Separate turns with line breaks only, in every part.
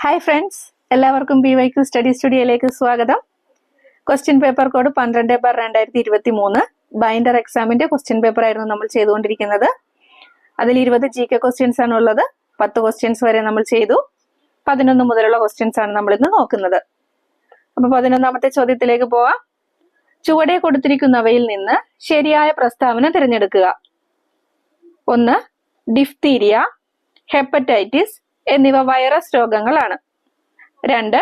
Hi friends എല്ലാവർക്കും P Y Q study സ്റ്റുഡിയോയിലേക്ക് സ്വാഗതം. ക്വസ്റ്റ്യൻ പേപ്പർ കോഡ് പന്ത്രണ്ട് ബാർ രണ്ടായിരത്തി ഇരുപത്തി മൂന്ന് ബൈൻഡർ എക്സാമിന്റെ ക്വസ്റ്റ്യൻ പേപ്പർ ആയിരുന്നു നമ്മൾ ചെയ്തുകൊണ്ടിരിക്കുന്നത്. അതിൽ ഇരുപത് ജി കെ ക്വസ്റ്റ്യൻസ് ആണ് ഉള്ളത്. പത്ത് ക്വസ്റ്റ്യൻസ് വരെ നമ്മൾ ചെയ്തു. പതിനൊന്ന് മുതലുള്ള ക്വസ്റ്റ്യൻസ് ആണ് നമ്മൾ ഇന്ന് നോക്കുന്നത്. അപ്പൊ പതിനൊന്നാമത്തെ ചോദ്യത്തിലേക്ക് പോവാം. ചുവടെ കൊടുത്തിരിക്കുന്നവയിൽ നിന്ന് ശരിയായ പ്രസ്താവന തിരഞ്ഞെടുക്കുക. ഒന്ന് ഡിഫ്തീരിയ ഹെപ്പറ്റൈറ്റിസ് എന്നിവ വൈറസ് രോഗങ്ങളാണ്. രണ്ട്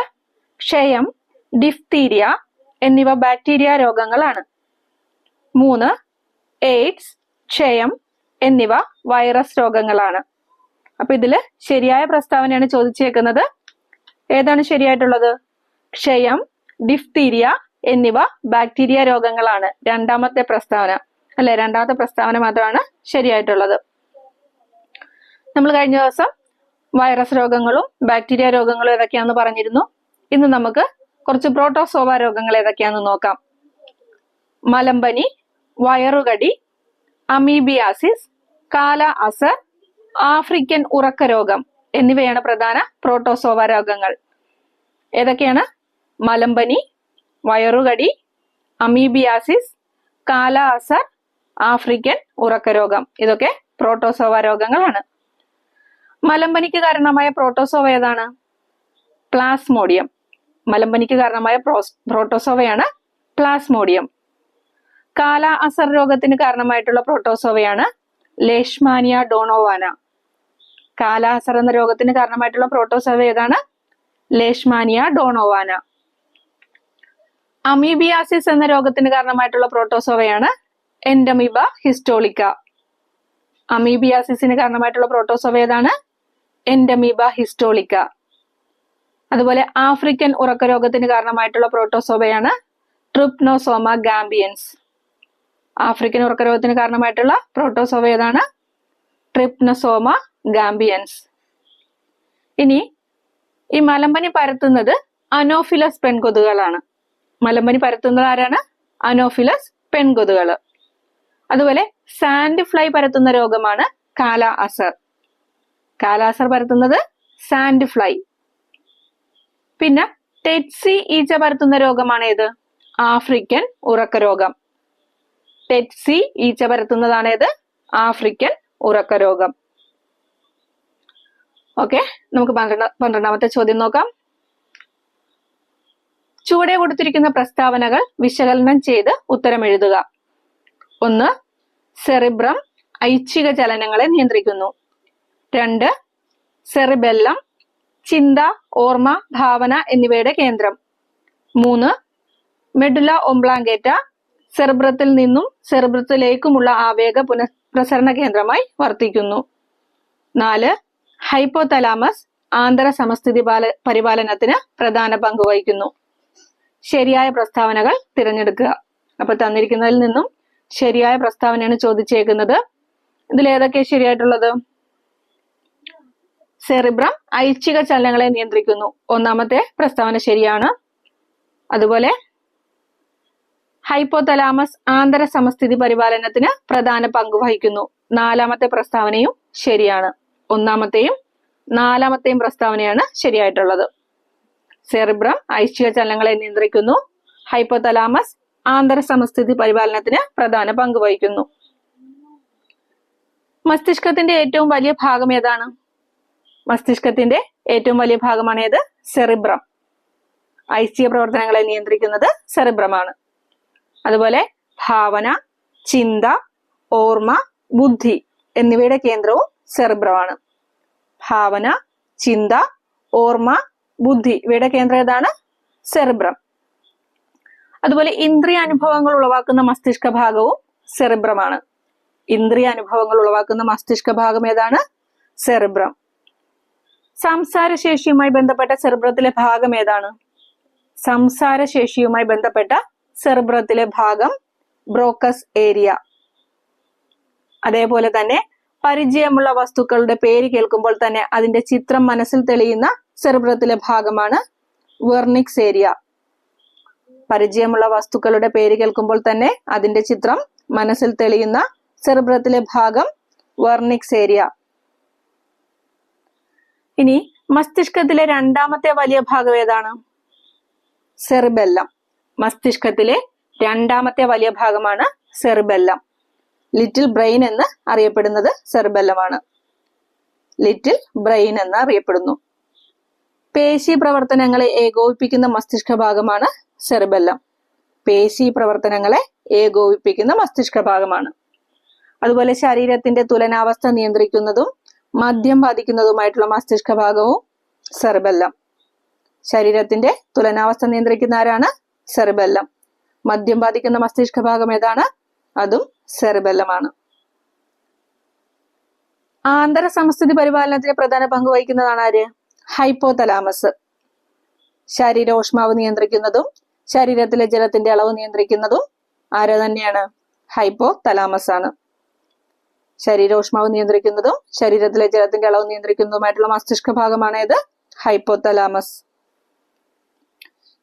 ക്ഷയം ഡിഫ്തീരിയ എന്നിവ ബാക്ടീരിയ രോഗങ്ങളാണ്. മൂന്ന് എയ്ഡ്സ് ക്ഷയം എന്നിവ വൈറസ് രോഗങ്ങളാണ്. അപ്പൊ ഇതിൽ ശരിയായ പ്രസ്താവനയാണ് ചോദിച്ചേക്കുന്നത്. ഏതാണ് ശരിയായിട്ടുള്ളത്? ക്ഷയം ഡിഫ്തീരിയ എന്നിവ ബാക്ടീരിയ രോഗങ്ങളാണ്. രണ്ടാമത്തെ പ്രസ്താവന. അല്ലെ? രണ്ടാമത്തെ പ്രസ്താവന മാത്രമാണ് ശരിയായിട്ടുള്ളത്. നമ്മൾ കഴിഞ്ഞ ദിവസം വൈറസ് രോഗങ്ങളും ബാക്ടീരിയ രോഗങ്ങളും ഏതൊക്കെയാണെന്ന് പറഞ്ഞിരുന്നു. ഇന്ന് നമുക്ക് കുറച്ച് പ്രോട്ടോസോവ രോഗങ്ങൾ ഏതൊക്കെയാണെന്ന് നോക്കാം. മലമ്പനി വയറുകടി അമീബിയാസിസ് കാല അസർ ആഫ്രിക്കൻ ഉറക്ക രോഗം എന്നിവയാണ് പ്രധാന പ്രോട്ടോസോവ രോഗങ്ങൾ. ഏതൊക്കെയാണ്? മലമ്പനി വയറുകടി അമീബിയാസിസ് കാല അസർ ആഫ്രിക്കൻ ഉറക്ക രോഗം ഇതൊക്കെ പ്രോട്ടോസോവ രോഗങ്ങളാണ്. മലമ്പനിക്ക് കാരണമായ പ്രോട്ടോസോവ ഏതാണ്? പ്ലാസ്മോഡിയം മലമ്പനിക്ക് കാരണമായ പ്രോട്ടോസോവയാണ് പ്ലാസ്മോഡിയം കാല അസർ രോഗത്തിന് കാരണമായിട്ടുള്ള പ്രോട്ടോസോവയാണ് ലേഷ്മാനിയ ഡോണോവാന കാല അസർ എന്ന രോഗത്തിന് കാരണമായിട്ടുള്ള പ്രോട്ടോസോവ ഏതാണ്? ലേഷ്മാനിയ ഡോണോവാന അമീബിയാസിസ് എന്ന രോഗത്തിന് കാരണമായിട്ടുള്ള പ്രോട്ടോസോവയാണ് എൻഡമീബ ഹിസ്റ്റോളിക്ക അമീബിയാസിസിന് കാരണമായിട്ടുള്ള പ്രോട്ടോസോവ ഏതാണ്? എൻഡമീബ ഹിസ്റ്റോളിക്ക അതുപോലെ ആഫ്രിക്കൻ ഉറക്കരോഗത്തിന് കാരണമായിട്ടുള്ള പ്രോട്ടോസോബയാണ് ട്രിപ്നോസോമ ഗാംബിയൻസ് ആഫ്രിക്കൻ ഉറക്കരോഗത്തിന് കാരണമായിട്ടുള്ള പ്രോട്ടോസോബ ഏതാണ്? ട്രിപ്നസോമ ഗാംബിയൻസ് ഇനി ഈ മലമ്പനി പരത്തുന്നത് അനോഫിലസ് പെൺകൊതുകളാണ് മലമ്പനി പരത്തുന്നത് ആരാണ്? അനോഫിലസ് പെൺകൊതുകൾ അതുപോലെ സാൻഡ് ഫ്ലൈ പരത്തുന്ന രോഗമാണ് കാല അസർ കാല അസർ പരത്തുന്നത് സാൻഡ് ഫ്ലൈ പിന്നെ ടെറ്റ്സി ഈച്ച പരത്തുന്ന രോഗമാണ് ഏത് ആഫ്രിക്കൻ ഉറക്ക രോഗം ടെറ്റ്സി ഈച്ച പരത്തുന്നതാണ് ഏത് ആഫ്രിക്കൻ ഉറക്ക രോഗം ഓക്കെ നമുക്ക് പന്ത്രണ്ട പന്ത്രണ്ടാമത്തെ ചോദ്യം നോക്കാം. ചുവടെ കൊടുത്തിരിക്കുന്ന പ്രസ്താവനകൾ വിശകലനം ചെയ്ത് ഉത്തരം എഴുതുക. ഒന്ന് സെറിബ്രം ഐച്ഛിക ചലനങ്ങളെ നിയന്ത്രിക്കുന്നു. രണ്ട് സെറിബെല്ലം ചിന്ത ഓർമ്മ ഭാവന എന്നിവയുടെ കേന്ദ്രം. മൂന്ന് മെഡുല ഒംബ്ലാങ്കേറ്റ സെറിബ്രത്തിൽ നിന്നും സെറിബ്രത്തിലേക്കുമുള്ള ആവേഗ പുനഃപ്രസരണ കേന്ദ്രമായി വർത്തിക്കുന്നു. നാല് ഹൈപ്പോതലാമസ് ആന്തര സമസ്ഥിതി പാല പരിപാലനത്തിന് പ്രധാന പങ്ക് വഹിക്കുന്നു. ശരിയായ പ്രസ്താവനകൾ തിരഞ്ഞെടുക്കുക. അപ്പൊ തന്നിരിക്കുന്നതിൽ നിന്നും ശരിയായ പ്രസ്താവനയാണ് ചോദിച്ചേക്കുന്നത്. ഇതിൽ ഏതൊക്കെ ശരിയായിട്ടുള്ളത്? സെറിബ്രം ഐച്ഛിക ചലനങ്ങളെ നിയന്ത്രിക്കുന്നു. ഒന്നാമത്തെ പ്രസ്താവന ശരിയാണ്. അതുപോലെ ഹൈപ്പോതലാമസ് ആന്തര സമസ്ഥിതി പരിപാലനത്തിന് പ്രധാന പങ്ക് വഹിക്കുന്നു. നാലാമത്തെ പ്രസ്താവനയും ശരിയാണ്. ഒന്നാമത്തെയും നാലാമത്തെയും പ്രസ്താവനയാണ് ശരിയായിട്ടുള്ളത്. സെറിബ്രം ഐച്ഛിക ചലനങ്ങളെ നിയന്ത്രിക്കുന്നു. ഹൈപ്പോതലാമസ് ആന്തര സമസ്ഥിതി പരിപാലനത്തിന് പ്രധാന പങ്ക് വഹിക്കുന്നു. മസ്തിഷ്കത്തിന്റെ ഏറ്റവും വലിയ ഭാഗം ഏതാണ്? മസ്തിഷ്കത്തിന്റെ ഏറ്റവും വലിയ ഭാഗമാണ് ഏത്? സെറിബ്രം. ഐച്ഛിക പ്രവർത്തനങ്ങളെ നിയന്ത്രിക്കുന്നത് സെറിബ്രമാണ്. അതുപോലെ ഭാവന ചിന്ത ഓർമ്മ ബുദ്ധി എന്നിവയുടെ കേന്ദ്രവും സെറിബ്രമാണ്. ഭാവന ചിന്ത ഓർമ്മ ബുദ്ധി ഇവയുടെ കേന്ദ്രം ഏതാണ്? സെറിബ്രം. അതുപോലെ ഇന്ദ്രിയ അനുഭവങ്ങൾ ഉളവാക്കുന്ന മസ്തിഷ്ക ഭാഗവും സെറിബ്രമാണ്. ഇന്ദ്രിയ അനുഭവങ്ങൾ ഉളവാക്കുന്ന മസ്തിഷ്ക ഭാഗം ഏതാണ്? സെറിബ്രം. സംസാരശേഷിയുമായി ബന്ധപ്പെട്ട സെർബ്രത്തിലെ ഭാഗം ഏതാണ്? സംസാരശേഷിയുമായി ബന്ധപ്പെട്ട സെർബ്രത്തിലെ ഭാഗം ബ്രോക്കസ് ഏരിയ. അതേപോലെ തന്നെ പരിചയമുള്ള വസ്തുക്കളുടെ പേര് കേൾക്കുമ്പോൾ തന്നെ അതിന്റെ ചിത്രം മനസ്സിൽ തെളിയുന്ന സെർബ്രത്തിലെ ഭാഗമാണ് വെർണിക്സ് ഏരിയ. പരിചയമുള്ള വസ്തുക്കളുടെ പേര് കേൾക്കുമ്പോൾ തന്നെ അതിന്റെ ചിത്രം മനസ്സിൽ തെളിയുന്ന സെർബ്രത്തിലെ ഭാഗം വെർണിക്സ് ഏരിയ. ഇനി മസ്തിഷ്കത്തിലെ രണ്ടാമത്തെ വലിയ ഭാഗം ഏതാണ്? സെറിബെല്ലം മസ്തിഷ്കത്തിലെ രണ്ടാമത്തെ വലിയ ഭാഗമാണ് സെറിബെല്ലം ലിറ്റിൽ ബ്രെയിൻ എന്ന് അറിയപ്പെടുന്നത് സെറിബെല്ലമാണ് ലിറ്റിൽ ബ്രെയിൻ എന്ന് അറിയപ്പെടുന്നു. പേശി പ്രവർത്തനങ്ങളെ ഏകോപിപ്പിക്കുന്ന മസ്തിഷ്ക ഭാഗമാണ് സെറിബെല്ലം പേശി പ്രവർത്തനങ്ങളെ ഏകോപിപ്പിക്കുന്ന മസ്തിഷ്ക ഭാഗമാണ്. അതുപോലെ ശരീരത്തിന്റെ തുലനാവസ്ഥ നിയന്ത്രിക്കുന്നതും മദ്യം ബാധിക്കുന്നതുമായിട്ടുള്ള മസ്തിഷ്ക ഭാഗവും സെർബെല്ലം. ശരീരത്തിന്റെ തുലനാവസ്ഥ നിയന്ത്രിക്കുന്ന ആരാണ്? സെർബെല്ലം. മദ്യം ബാധിക്കുന്ന മസ്തിഷ്ക ഭാഗം ഏതാണ്? അതും സെർബെല്ലമാണ്. ആന്തര സമസ്ഥിതി പരിപാലനത്തിന് പ്രധാന പങ്ക് വഹിക്കുന്നതാണ് ആര്? ഹൈപ്പോതലാമസ്. ശരീരോഷ്മാവ് നിയന്ത്രിക്കുന്നതും ശരീരത്തിലെ ജലത്തിന്റെ അളവ് നിയന്ത്രിക്കുന്നതും ആര് തന്നെയാണ്? ഹൈപ്പോ തലാമസ് ആണ് ശരീരോഷ്മാവ് നിയന്ത്രിക്കുന്നതും ശരീരത്തിലെ ജലത്തിന്റെ അളവ് നിയന്ത്രിക്കുന്നതുമായിട്ടുള്ള മസ്തിഷ്ക ഭാഗമാണ് ഏത് ഹൈപ്പോതലാമസ്.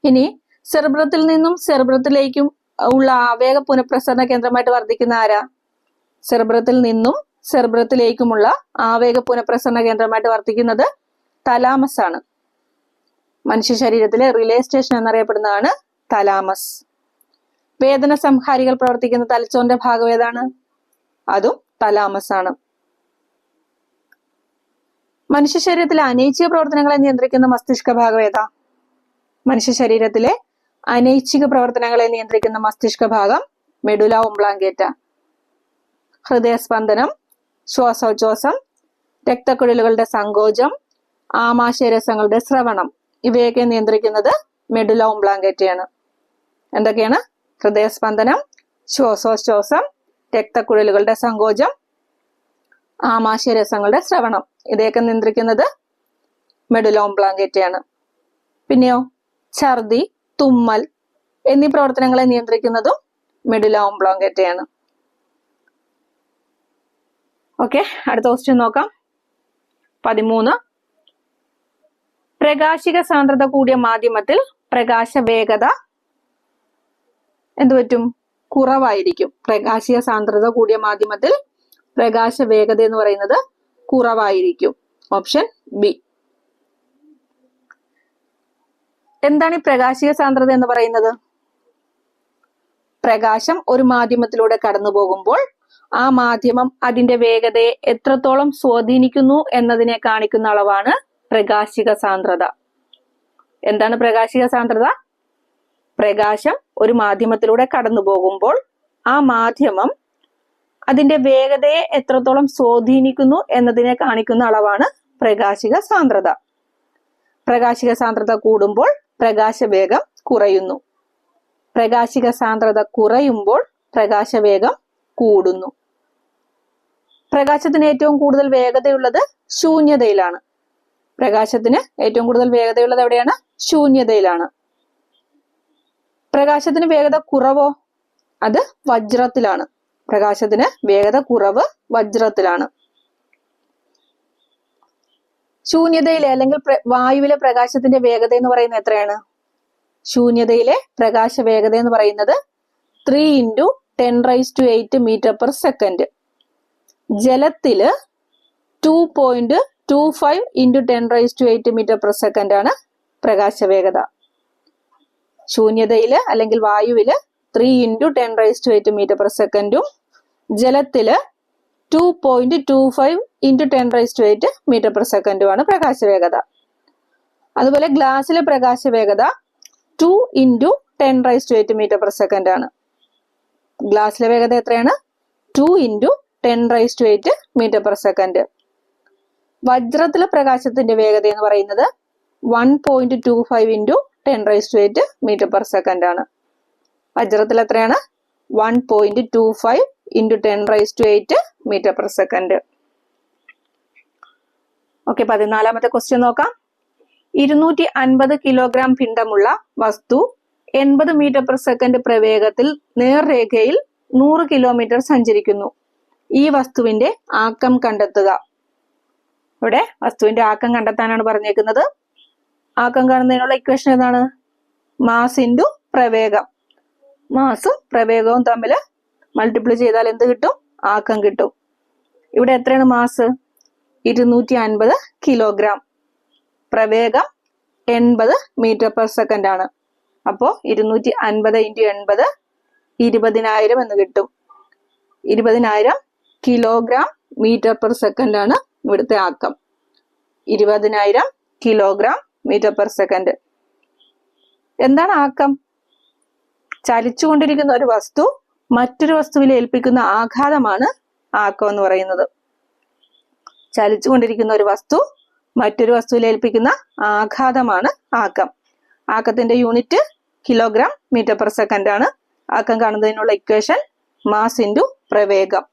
ഇനി സെർബ്രത്തിൽ നിന്നും സെർബ്രത്തിലേക്കും ഉള്ള ആവേഗ പുനഃപ്രസരണ കേന്ദ്രമായിട്ട് വർദ്ധിക്കുന്ന ആരാ? സെർബ്രത്തിൽ നിന്നും സെർബ്രത്തിലേക്കുമുള്ള ആവേഗ പുനഃപ്രസരണ കേന്ദ്രമായിട്ട് വർദ്ധിക്കുന്നത് തലാമസ് ആണ് മനുഷ്യ ശരീരത്തിലെ റിലേ സ്റ്റേഷൻ എന്നറിയപ്പെടുന്നതാണ് തലാമസ്. വേദന സംഹാരികൾ പ്രവർത്തിക്കുന്ന തലച്ചോറിന്റെ ഭാഗം ഏതാണ്? അതും തലാമസ് ആണ് മനുഷ്യ ശരീരത്തിലെ അനൈച്ഛിക പ്രവർത്തനങ്ങളെ നിയന്ത്രിക്കുന്ന മസ്തിഷ്ക ഭാഗം ഏതാ? മനുഷ്യ ശരീരത്തിലെ അനൈച്ഛിക പ്രവർത്തനങ്ങളെ നിയന്ത്രിക്കുന്ന മസ്തിഷ്ക ഭാഗം മെഡുല ഉംബ്ലാങ്കേറ്റ ഹൃദയസ്പന്ദനം ശ്വാസോച്ഛ്വാസം രക്തക്കുഴലുകളുടെ സങ്കോചം ആമാശയരസങ്ങളുടെ ശ്രവണം ഇവയൊക്കെ നിയന്ത്രിക്കുന്നത് മെഡുല ഉംബ്ലാങ്കേറ്റയാണ് എന്തൊക്കെയാണ്? ഹൃദയസ്പന്ദനം ശ്വാസോച്ഛ്വാസം രക്തക്കുഴലുകളുടെ സങ്കോചം ആമാശയരസങ്ങളുടെ ശ്രവണം. ഇവയൊക്കെ നിയന്ത്രിക്കുന്നത് മെഡുലോം ബ്ലാങ്കറ്റയാണ്. പിന്നെയോ ഛർദി തുമ്മൽ എന്നീ പ്രവർത്തനങ്ങളെ നിയന്ത്രിക്കുന്നതും മെഡുലോം ഓംബ്ലോങ്കേറ്റയാണ് ഓക്കെ അടുത്ത ക്വസ്റ്റ്യൻ നോക്കാം. പതിമൂന്ന്. പ്രകാശിക സാന്ദ്രത കൂടിയ മാധ്യമത്തിൽ പ്രകാശ വേഗത എന്തു പറ്റും? കുറവായിരിക്കും. പ്രകാശിക സാന്ദ്രത കൂടിയ മാധ്യമത്തിൽ പ്രകാശ വേഗത എന്ന് പറയുന്നത് കുറവായിരിക്കും. Option B. എന്താണ് ഈ പ്രകാശിക സാന്ദ്രത എന്ന് പറയുന്നത്? പ്രകാശം ഒരു മാധ്യമത്തിലൂടെ കടന്നു പോകുമ്പോൾ ആ മാധ്യമം അതിന്റെ വേഗതയെ എത്രത്തോളം സ്വാധീനിക്കുന്നു എന്നതിനെ കാണിക്കുന്ന അളവാണ് പ്രകാശിക സാന്ദ്രത. എന്താണ് പ്രകാശിക സാന്ദ്രത? പ്രകാശം ഒരു മാധ്യമത്തിലൂടെ കടന്നു പോകുമ്പോൾ ആ മാധ്യമം അതിന്റെ വേഗതയെ എത്രത്തോളം സ്വാധീനിക്കുന്നു എന്നതിനെ കാണിക്കുന്ന അളവാണ് പ്രകാശിക സാന്ദ്രത. പ്രകാശിക സാന്ദ്രത കൂടുമ്പോൾ പ്രകാശവേഗം കുറയുന്നു. പ്രകാശിക സാന്ദ്രത കുറയുമ്പോൾ പ്രകാശവേഗം കൂടുന്നു. പ്രകാശത്തിന് ഏറ്റവും കൂടുതൽ വേഗതയുള്ളത് ശൂന്യതയിലാണ്. പ്രകാശത്തിന് ഏറ്റവും കൂടുതൽ വേഗതയുള്ളത് എവിടെയാണ്? ശൂന്യതയിലാണ്. പ്രകാശത്തിന് വേഗത കുറവോ? അത് വജ്രത്തിലാണ്. പ്രകാശത്തിന് വേഗത കുറവ് വജ്രത്തിലാണ്. ശൂന്യതയിലെ അല്ലെങ്കിൽ വായുവിലെ പ്രകാശത്തിന്റെ വേഗത എന്ന് പറയുന്നത് എത്രയാണ്? ശൂന്യതയിലെ പ്രകാശ വേഗത എന്ന് പറയുന്നത് three into ten raise to eight metre per second ജലത്തിൽ two point two five into ten raise to eight metre per second ആണ് പ്രകാശ വേഗത. ശൂന്യതയിൽ അല്ലെങ്കിൽ വായുവിൽ three into ten raise to eight metre per സെക്കൻഡും ജലത്തിൽ two point two five into ten raise to eight metre per സെക്കൻഡുമാണ് പ്രകാശവേഗത. അതുപോലെ ഗ്ലാസ്സിലെ പ്രകാശവേഗത two into ten raise to eight metre per second ആണ്. ഗ്ലാസ്സിലെ വേഗത എത്രയാണ്? Two into ten raise to eight metre per second വജ്രത്തിലെ പ്രകാശത്തിന്റെ വേഗത എന്ന് പറയുന്നത് one point two five into ten raise to eight metre per second ആണ്. വജ്രത്തിൽ എത്രയാണ്? One point two five into ten raise to eight metre per second okay പതിനാലാമത്തെ question നോക്കാം. ഇരുന്നൂറ്റി അൻപത് കിലോഗ്രാം പിണ്ടമുള്ള വസ്തു എൺപത് മീറ്റർ പെർ സെക്കൻഡ് പ്രവേഗത്തിൽ നേർരേഖയിൽ നൂറ് കിലോമീറ്റർ സഞ്ചരിക്കുന്നു. ഈ വസ്തുവിന്റെ ആക്കം കണ്ടെത്തുക. ഇവിടെ വസ്തുവിന്റെ ആക്കം കണ്ടെത്താനാണ് പറഞ്ഞേക്കുന്നത്. ആക്കം കാണുന്നതിനുള്ള ഇക്വേഷൻ ഏതാണ്? മാസ് ഇന്റു പ്രവേഗം. മാസും പ്രവേഗവും തമ്മിൽ മൾട്ടിപ്ലൈ ചെയ്താൽ എന്ത് കിട്ടും? ആക്കം കിട്ടും. ഇവിടെ എത്രയാണ് മാസ് ഇരുന്നൂറ്റി അൻപത് കിലോഗ്രാം പ്രവേഗം എൺപത് മീറ്റർ പെർ സെക്കൻഡ് ആണ്. അപ്പോ ഇരുന്നൂറ്റി അൻപത് ഇന്റു എൺപത് ഇരുപതിനായിരം എന്ന് കിട്ടും. ഇരുപതിനായിരം കിലോഗ്രാം മീറ്റർ പെർ സെക്കൻഡ് ആണ് ഇവിടുത്തെ ആക്കം. ഇരുപതിനായിരം കിലോഗ്രാം മീറ്റർ പെർ സെക്കൻഡ്. എന്താണ് ആക്കം? ചലിച്ചുകൊണ്ടിരിക്കുന്ന ഒരു വസ്തു മറ്റൊരു വസ്തുവിൽ ഏൽപ്പിക്കുന്ന ആഘാതമാണ് ആക്കം എന്ന് പറയുന്നത്. ചലിച്ചുകൊണ്ടിരിക്കുന്ന ഒരു വസ്തു മറ്റൊരു വസ്തുവിൽ ഏൽപ്പിക്കുന്ന ആഘാതമാണ് ആക്കം. ആക്കത്തിന്റെ unit kilogram metre per second ആണ്. ആക്കം കാണുന്നതിനുള്ള ഇക്വേഷൻ മാസ് ഇന്റു പ്രവേഗം.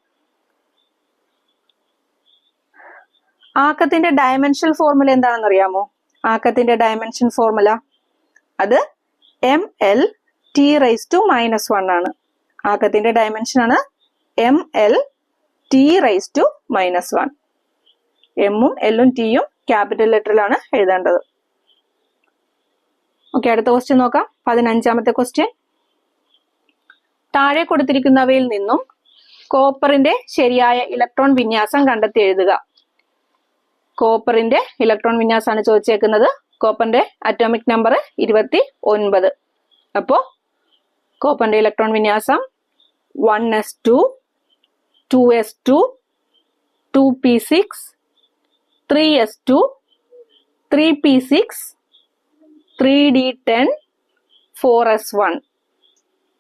ആക്കത്തിന്റെ ഡയമെൻഷൻ ഫോർമുല എന്താണെന്ന് അറിയാമോ ആക്കത്തിന്റെ ഡയമെൻഷൻ ഫോർമുല അത് M L T raise to minus one ആണ്. ആക്കത്തിന്റെ ഡയമെൻഷൻ ആണ് M L T raise to minus one എമ്മും എല്ലും ടിയും ക്യാപിറ്റൽ ലെറ്ററിലാണ് എഴുതേണ്ടത്. ഓക്കെ അടുത്ത ക്വസ്റ്റ്യൻ നോക്കാം. പതിനഞ്ചാമത്തെ ക്വസ്റ്റ്യൻ താഴെ കൊടുത്തിരിക്കുന്നവയിൽ നിന്നും കോപ്പറിന്റെ ശരിയായ ഇലക്ട്രോൺ വിന്യാസം കണ്ടെത്തി എഴുതുക. കോപ്പറിന്റെ ഇലക്ട്രോൺ വിന്യാസമാണ് ചോദിച്ചേക്കുന്നത്. കോപ്പറിന്റെ അറ്റോമിക് നമ്പർ ഇരുപത്തി ഒൻപത് അപ്പോ കോപ്പറിന്റെ ഇലക്ട്രോൺ വിന്യാസം one s two two s two two p six three s two three p six three d ten four s one.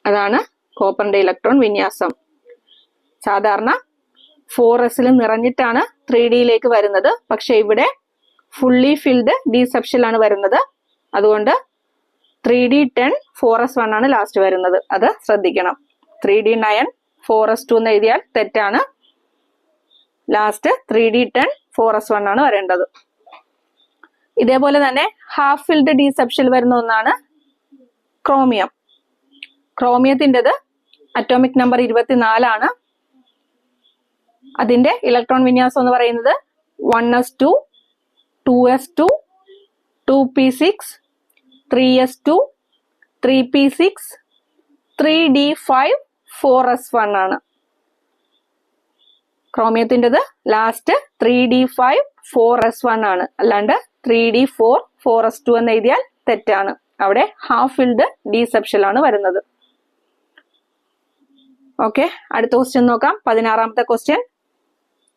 അതാണ് കോപ്പറിന്റെ ഇലക്ട്രോൺ വിന്യാസം. സാധാരണ ഫോർ എസിൽ നിറഞ്ഞിട്ടാണ് ത്രീ ഡിയിലേക്ക് വരുന്നത്. പക്ഷെ ഇവിടെ ഫുള്ളി ഫിൽഡ് ഡി ആണ് വരുന്നത്. അതുകൊണ്ട് three d ten four s one ആണ് ലാസ്റ്റ് വരുന്നത്. അത് ശ്രദ്ധിക്കണം. Three d nine four s two എന്ന് എഴുതിയാൽ തെറ്റാണ്. Last three d ten four s one ആണ് വരേണ്ടത്. ഇതേപോലെ തന്നെ ഹാഫ് ഫിൽഡ് ഡി സെപ്ഷനിൽ വരുന്ന ഒന്നാണ് ക്രോമിയം ക്രോമിയത്തിന്റെത് അറ്റോമിക് നമ്പർ ഇരുപത്തിനാലാണ് അതിന്റെ ഇലക്ട്രോൺ വിന്യാസം എന്ന് പറയുന്നത് one s two two s two two p six three s two three p six three d five four s one ആണ്. ക്രോമിയത്തിന്റെത് last three d five four s one ആണ്. അല്ലാണ്ട് three d four four s two എന്ന് എഴുതിയാൽ തെറ്റാണ്. അവിടെ half filled D ആണ് വരുന്നത്. Okay അടുത്ത ക്വസ്റ്റ്യൻ നോക്കാം. പതിനാറാമത്തെ ക്വസ്റ്റ്യൻ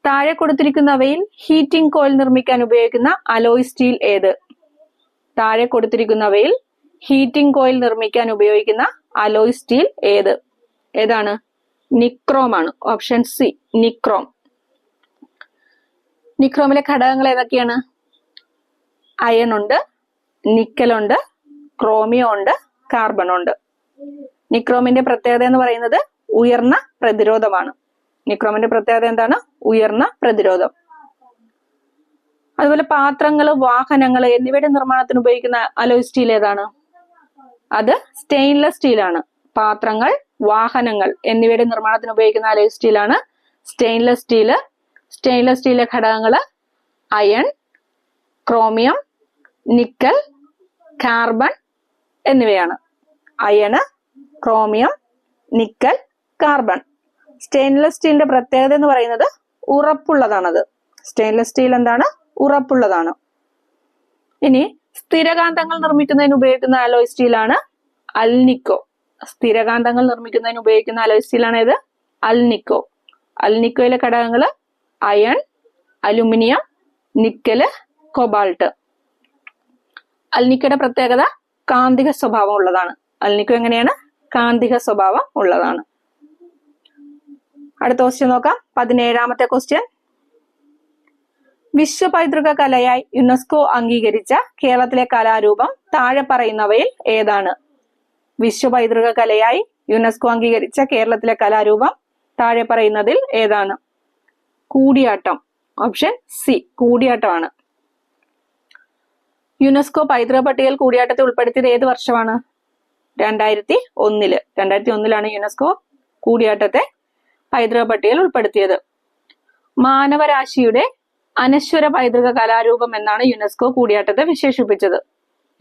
താഴെ കൊടുത്തിരിക്കുന്നവയിൽ ഹീറ്റിംഗ് കോയിൽ നിർമ്മിക്കാൻ ഉപയോഗിക്കുന്ന അലോയ് സ്റ്റീൽ ഏത്? താഴെ കൊടുത്തിരിക്കുന്നവയിൽ ഹീറ്റിംഗ് കോയിൽ നിർമ്മിക്കാൻ ഉപയോഗിക്കുന്ന അലോയ് സ്റ്റീൽ ഏത്? ഏതാണ്? നിക്രോം ആണ്. Option C nichrome. നിക്രോമിലെ ഘടകങ്ങൾ ഏതൊക്കെയാണ്? അയൺ ഉണ്ട് നിക്കൽ ഉണ്ട് ക്രോമിയം ഉണ്ട് കാർബൺ ഉണ്ട്. നിക്രോമിന്റെ പ്രത്യേകത എന്ന് പറയുന്നത് ഉയർന്ന പ്രതിരോധമാണ്. നിക്രോമിന്റെ പ്രത്യേകത എന്താണ്? ഉയർന്ന പ്രതിരോധം. അതുപോലെ പാത്രങ്ങൾ വാഹനങ്ങൾ എന്നിവയുടെ നിർമ്മാണത്തിന് ഉപയോഗിക്കുന്ന അലോയ് സ്റ്റീൽ ഏതാണ്? അത് സ്റ്റെയിൻലെസ് സ്റ്റീലാണ് പാത്രങ്ങൾ വാഹനങ്ങൾ എന്നിവയുടെ നിർമ്മാണത്തിന് ഉപയോഗിക്കുന്ന അലോയ് സ്റ്റീലാണ് സ്റ്റെയിൻലെസ് സ്റ്റീൽ സ്റ്റെയിൻലെസ് സ്റ്റീലിലെ ഘടകങ്ങൾ അയൺ ക്രോമിയം നിക്കൽ കാർബൺ എന്നിവയാണ്. Iron chromium nickel carbon stainless സ്റ്റീലിന്റെ പ്രത്യേകത എന്ന് പറയുന്നത് ഉറപ്പുള്ളതാണത്. സ്റ്റെയിൻലെസ് സ്റ്റീൽ എന്താണ്? ഉറപ്പുള്ളതാണ്. ഇനി സ്ഥിരകാന്തങ്ങൾ നിർമ്മിക്കുന്നതിന് ഉപയോഗിക്കുന്ന അലോയ് സ്റ്റീലാണ് അൽനിക്കോ. സ്ഥിരകാന്തങ്ങൾ നിർമ്മിക്കുന്നതിന് ഉപയോഗിക്കുന്ന അലോയ് സ്റ്റീലാണ് ഏത്? അൽനിക്കോ. അൽനിക്കോയിലെ ഘടകങ്ങൾ അയൺ അലുമിനിയം നിക്കൽ കൊബാൾട്ട് അൽനിക്കയുടെ പ്രത്യേകത കാന്തിക സ്വഭാവം ഉള്ളതാണ്. അൽനിക്കോ എങ്ങനെയാണ്? കാന്തിക സ്വഭാവം ഉള്ളതാണ്. അടുത്ത ക്വസ്റ്റ്യൻ നോക്കാം. പതിനേഴാമത്തെ ക്വസ്റ്റ്യൻ വിശ്വ പൈതൃക കലയായി യുനെസ്കോ അംഗീകരിച്ച കേരളത്തിലെ കലാരൂപം താഴെ പറയുന്നവയിൽ ഏതാണ്? വിശ്വ പൈതൃക കലയായി യുനെസ്കോ അംഗീകരിച്ച കേരളത്തിലെ കലാരൂപം താഴെ പറയുന്നതിൽ ഏതാണ്? കൂടിയാട്ടം. ഓപ്ഷൻ സി കൂടിയാട്ടമാണ്. യുനെസ്കോ പൈതൃക പട്ടികയിൽ കൂടിയാട്ടത്തെ ഉൾപ്പെടുത്തിയത് ഏത് വർഷമാണ്? രണ്ടായിരത്തി ഒന്നിൽ. രണ്ടായിരത്തി ഒന്നിലാണ് യുനെസ്കോ കൂടിയാട്ടത്തെ പൈതൃക പട്ടികയിൽ ഉൾപ്പെടുത്തിയത്. മാനവരാശിയുടെ അനശ്വര പൈതൃക കലാരൂപം എന്നാണ് യുനെസ്കോ കൂടിയാട്ടത്തെ വിശേഷിപ്പിച്ചത്.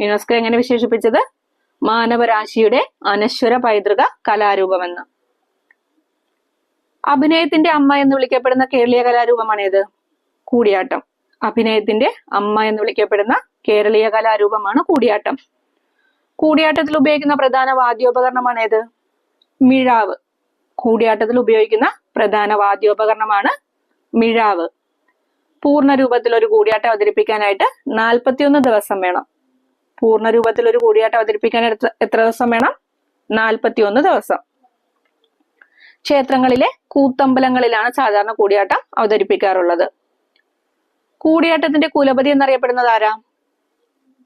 യുനെസ്കോ എങ്ങനെ വിശേഷിപ്പിച്ചത്? മാനവരാശിയുടെ അനശ്വര പൈതൃക കലാരൂപം എന്ന്. അഭിനയത്തിന്റെ അമ്മ എന്ന് വിളിക്കപ്പെടുന്ന കേരളീയ കലാരൂപമാണ് ഏത് കൂടിയാട്ടം. അഭിനയത്തിന്റെ അമ്മ എന്ന് വിളിക്കപ്പെടുന്ന കേരളീയ കലാരൂപമാണ് കൂടിയാട്ടം. കൂടിയാട്ടത്തിൽ ഉപയോഗിക്കുന്ന പ്രധാന വാദ്യോപകരണമാണ് ഏത് മിഴാവ്. കൂടിയാട്ടത്തിൽ ഉപയോഗിക്കുന്ന പ്രധാന വാദ്യോപകരണമാണ് മിഴാവ്. പൂർണ രൂപത്തിൽ ഒരു കൂടിയാട്ടം അവതരിപ്പിക്കാനായിട്ട് നാൽപ്പത്തിയൊന്ന് ദിവസം വേണം. പൂർണ രൂപത്തിൽ ഒരു കൂടിയാട്ടം അവതരിപ്പിക്കാൻ എത്ര- ദിവസം വേണം? നാൽപ്പത്തിയൊന്ന് ദിവസം. ക്ഷേത്രങ്ങളിലെ കൂത്തമ്പലങ്ങളിലാണ് സാധാരണ കൂടിയാട്ടം അവതരിപ്പിക്കാറുള്ളത്. കൂടിയാട്ടത്തിന്റെ കുലപതി എന്നറിയപ്പെടുന്നത് ആരാ?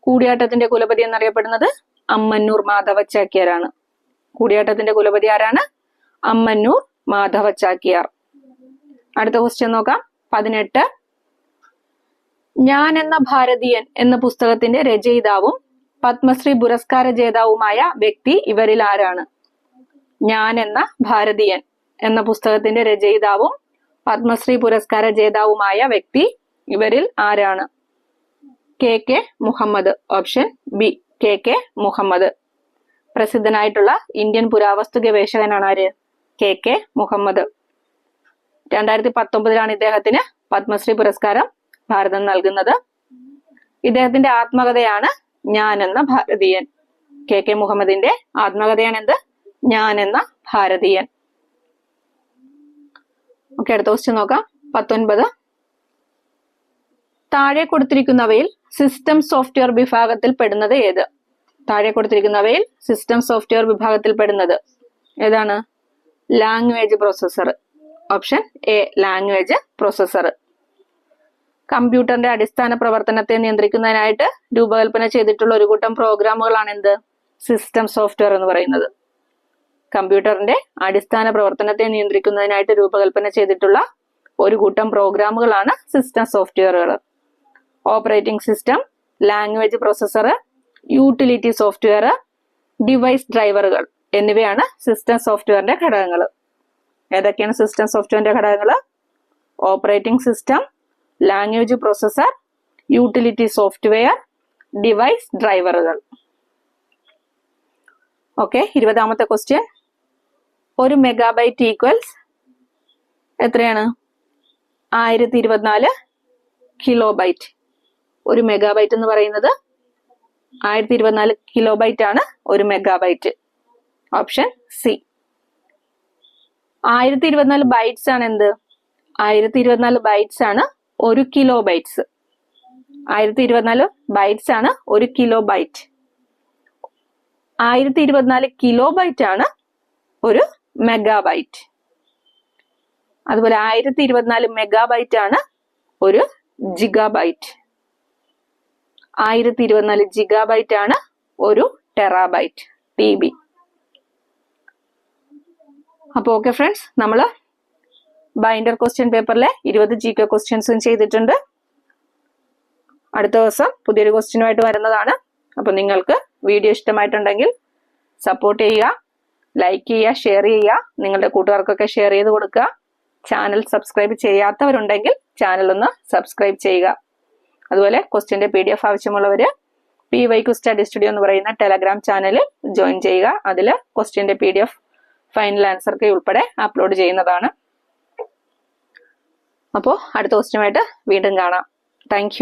കൂടിയാട്ടത്തിന്റെ കുലപതി എന്നറിയപ്പെടുന്നത് അമ്മന്നൂർ മാധവ ചാക്യാരാണ് കൂടിയാട്ടത്തിന്റെ കുലപതി ആരാണ്? അമ്മന്നൂർ മാധവ ചാക്കിയാർ അടുത്ത ക്വസ്റ്റ്യൻ നോക്കാം. പതിനെട്ട്. ഞാൻ എന്ന ഭാരതീയൻ എന്ന പുസ്തകത്തിന്റെ രചയിതാവും പത്മശ്രീ പുരസ്കാര ജേതാവുമായ വ്യക്തി ഇവരിൽ ആരാണ്? ഞാൻ എന്ന ഭാരതീയൻ എന്ന പുസ്തകത്തിന്റെ രചയിതാവും പത്മശ്രീ പുരസ്കാര ജേതാവുമായ വ്യക്തി ഇവരിൽ ആരാണ്? K K Muhammad option B K K Muhammad. പ്രസിദ്ധനായിട്ടുള്ള Indian പുരാവസ്തു ഗവേഷകനാണ് ആര്? കെ കെ മുഹമ്മദ്. രണ്ടായിരത്തി പത്തൊമ്പതിലാണ് ഇദ്ദേഹത്തിന് പത്മശ്രീ പുരസ്കാരം ഭാരതം നൽകുന്നത്. ഇദ്ദേഹത്തിന്റെ ആത്മകഥയാണ് ഞാൻ എന്ന ഭാരതീയൻ. കെ കെ മുഹമ്മദിന്റെ ആത്മകഥയാണ് എന്ത് ഞാൻ എന്ന ഭാരതീയൻ. ഓക്കെ അടുത്ത ക്വസ്റ്റ്യൻ നോക്കാം. പത്തൊൻപത്. താഴെ കൊടുത്തിരിക്കുന്നവയിൽ സിസ്റ്റം സോഫ്റ്റ്വെയർ വിഭാഗത്തിൽ പെടുന്നത് ഏത്? താഴെ കൊടുത്തിരിക്കുന്നവയിൽ സിസ്റ്റം സോഫ്റ്റ്വെയർ വിഭാഗത്തിൽ പെടുന്നത് ഏതാണ്? Language processor option A language processor കമ്പ്യൂട്ടറിന്റെ അടിസ്ഥാന പ്രവർത്തനത്തെ നിയന്ത്രിക്കുന്നതിനായിട്ട് രൂപകൽപ്പന ചെയ്തിട്ടുള്ള ഒരു കൂട്ടം പ്രോഗ്രാമുകളാണ് എന്ത്? സിസ്റ്റം സോഫ്റ്റ്വെയർ എന്ന് പറയുന്നത്. കമ്പ്യൂട്ടറിന്റെ അടിസ്ഥാന പ്രവർത്തനത്തെ നിയന്ത്രിക്കുന്നതിനായിട്ട് രൂപകൽപ്പന ചെയ്തിട്ടുള്ള ഒരു കൂട്ടം പ്രോഗ്രാമുകളാണ് സിസ്റ്റം സോഫ്റ്റ്വെയറുകൾ operating system language processor utility software device ഡ്രൈവറുകൾ എന്നിവയാണ് സിസ്റ്റം സോഫ്റ്റ്വെയറിന്റെ ഘടകങ്ങൾ. ഏതൊക്കെയാണ് സിസ്റ്റം സോഫ്റ്റ്വെയറിന്റെ ഘടകങ്ങൾ? Operating system language processor utility software device ഡ്രൈവറുകൾ ഓക്കെ ഇരുപതാമത്തെ ക്വസ്റ്റ്യൻ ഒരു മെഗാബൈറ്റ് ഈക്വൽസ് എത്രയാണ്? ആയിരത്തി ഇരുപത്തിനാല് കിലോ ബൈറ്റ് ഒരു മെഗാബൈറ്റ് എന്ന് പറയുന്നത് ആയിരത്തി ഇരുപത്തിനാല് കിലോ ബൈറ്റ് ആണ് ഒരു മെഗാബൈറ്റ് ഓപ്ഷൻ സി ആയിരത്തി ഇരുപത്തിനാല് ബൈറ്റ്സ് ആണ് എന്ത്? ആയിരത്തി ഇരുപത്തിനാല് ബൈറ്റ്സ് ആണ് ഒരു കിലോ ബൈറ്റ്സ് ആയിരത്തി ഇരുപത്തിനാല് ബൈറ്റ്സ് ആണ് ഒരു കിലോ ബൈറ്റ് ആയിരത്തി ഇരുപത്തിനാല് കിലോ ബൈറ്റ് ആണ് ഒരു മെഗാബൈറ്റ് അതുപോലെ ആയിരത്തി ഇരുപത്തിനാല് മെഗാബൈറ്റ് ആണ് ഒരു ജിഗാബൈറ്റ് ആയിരത്തി ഇരുപത്തിനാല് ജിഗാബൈറ്റ് ആണ് ഒരു ടെറാബൈറ്റ് ടി ബി അപ്പോൾ ഓക്കെ ഫ്രണ്ട്സ് നമ്മൾ ബൈൻഡർ ക്വസ്റ്റ്യൻ പേപ്പറിലെ ഇരുപത് ജി കെ ക്വസ്റ്റ്യൻസും ചെയ്തിട്ടുണ്ട്. അടുത്ത ദിവസം പുതിയൊരു ക്വസ്റ്റ്യനുമായിട്ട് വരുന്നതാണ്. അപ്പോൾ നിങ്ങൾക്ക് വീഡിയോ ഇഷ്ടമായിട്ടുണ്ടെങ്കിൽ സപ്പോർട്ട് ചെയ്യുക ലൈക്ക് ചെയ്യുക ഷെയർ ചെയ്യുക നിങ്ങളുടെ കൂട്ടുകാർക്കൊക്കെ ഷെയർ ചെയ്ത് കൊടുക്കുക. ചാനൽ സബ്സ്ക്രൈബ് ചെയ്യാത്തവരുണ്ടെങ്കിൽ ചാനൽ ഒന്ന് സബ്സ്ക്രൈബ് ചെയ്യുക. അതുപോലെ ക്വസ്റ്റ്യന്റെ പി ഡി എഫ് ആവശ്യമുള്ളവർ P Y Q study studio എന്ന് പറയുന്ന ടെലഗ്രാം ചാനൽ ജോയിൻ ചെയ്യുക. അതിൽ ക്വസ്റ്റ്യന്റെ P D F final answer ഒക്കെ ഉൾപ്പെടെ അപ്ലോഡ് ചെയ്യുന്നതാണ്. അപ്പോൾ അടുത്ത ക്വസ്റ്റ്യനുമായിട്ട് വീണ്ടും കാണാം. താങ്ക്